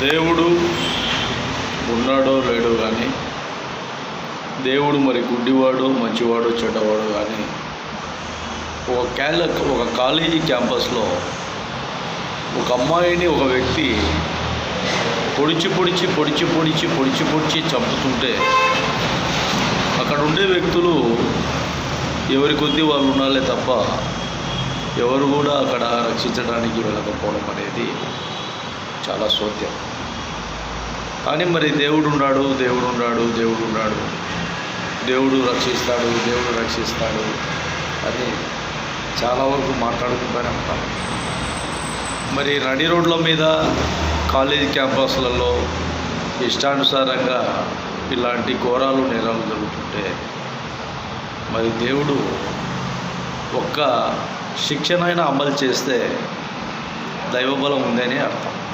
దేవుడు ఉన్నాడో లేడో కానీ దేవుడు మరి గుడ్డివాడు మంచివాడు చెడ్డవాడు కానీ ఒక క్యాల ఒక కాలేజీ క్యాంపస్లో ఒక అమ్మాయిని ఒక వ్యక్తి పొడిచి పొడిచి పొడిచి పొడిచి పొడిచి పొడిచి చంపుతుంటే అక్కడ ఉండే వ్యక్తులు ఎవరి కొద్దీ వాళ్ళు ఉండాలే తప్ప ఎవరు కూడా అక్కడ రక్షించడానికి వెళ్ళకపోవడం అనేది చాలా సోత్యం. కానీ మరి దేవుడు ఉన్నాడు దేవుడు ఉన్నాడు దేవుడు ఉన్నాడు. దేవుడు రక్షిస్తాడు దేవుడు రక్షిస్తాడు అని చాలా వరకు మాట్లాడుకుంటూనే ఉంటాం. మరి నడి రోడ్ల మీద కాలేజీ క్యాంపస్లలో ఇష్టానుసారంగా ఇలాంటి ఘోరాలు నేరాలు జరుగుతుంటే మరి దేవుడు ఒక్క శిక్షణైనా అమలు చేస్తే దైవబలం ఉందని అర్థం.